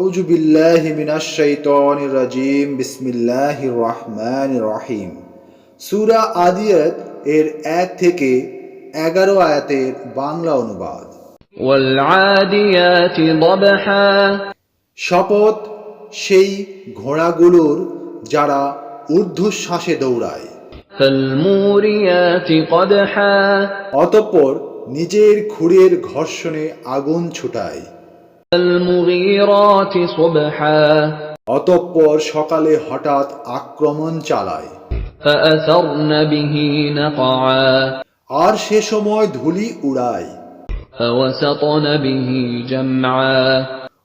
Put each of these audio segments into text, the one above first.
আউযু বিল্লাহি মিনাশ শাইতানির রাজিম বিসমিল্লাহির রহমানির রহিম সূরা আদিয়াত এর এক থেকে এগারো আয়াতের বাংলা অনুবাদ والعاديات ضبحا শপথ সেই ঘোড়াগুলোর যারা ঊর্ধ্বশ্বাসে দৌড়ায় فالموريات قدحا অতঃপর নিজের খুরের ঘর্ষণে আগুন ছুটায় فالمغيرات صبحا অতঃপর সকালে হঠাৎ আক্রমণ চালায়। আর সে সময় ধুলি উড়ায়।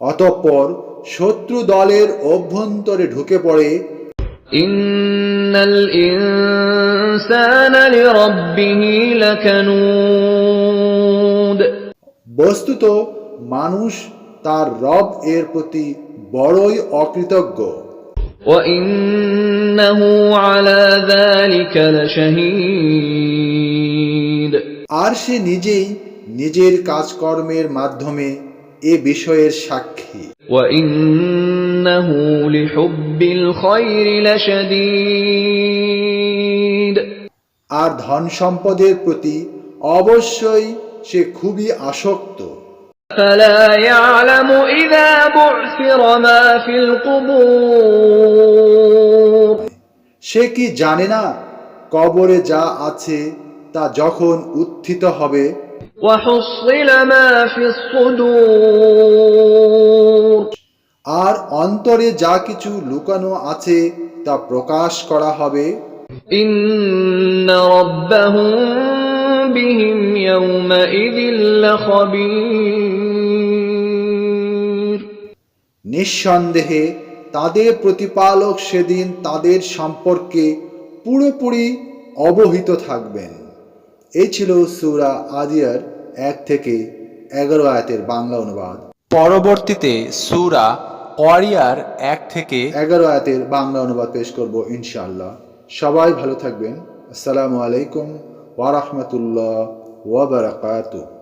অতঃপর শত্রু দলের অভ্যন্তরে ঢুকে পড়ে। বস্তুত মানুষ তার রব এর প্রতি বড়ই অকৃতজ্ঞ। আর সে নিজেই নিজের কাজকর্মের মাধ্যমে এ বিষয়ের সাক্ষী। আর ধন সম্পদের প্রতি অবশ্যই সে খুবই আসক্ত। فلا يعلم إذا بعثر ما في القبور সে কি জানে না কবরে যা আছে তা যখন উত্থিত হবে وحصل ما في الصدور আর অন্তরে যা কিছু লুকানো আছে তা প্রকাশ করা হবে إن ربهم بهم يومئذ لخبير নিঃসন্দেহে তাদের প্রতিপালক সেদিন তাদের সম্পর্কে পুরোপুরি অবহিত থাকবেন এই ছিল সুরা আদিয়ার এক থেকে এগারো আয়াতের বাংলা অনুবাদ পরবর্তীতে সূরা ওয়ারিয়ার এক থেকে এগারো আয়াতের বাংলা অনুবাদ পেশ করব ইনশাআল্লাহ সবাই ভালো থাকবেন আসসালামু আলাইকুম ورحمة الله وبركاته.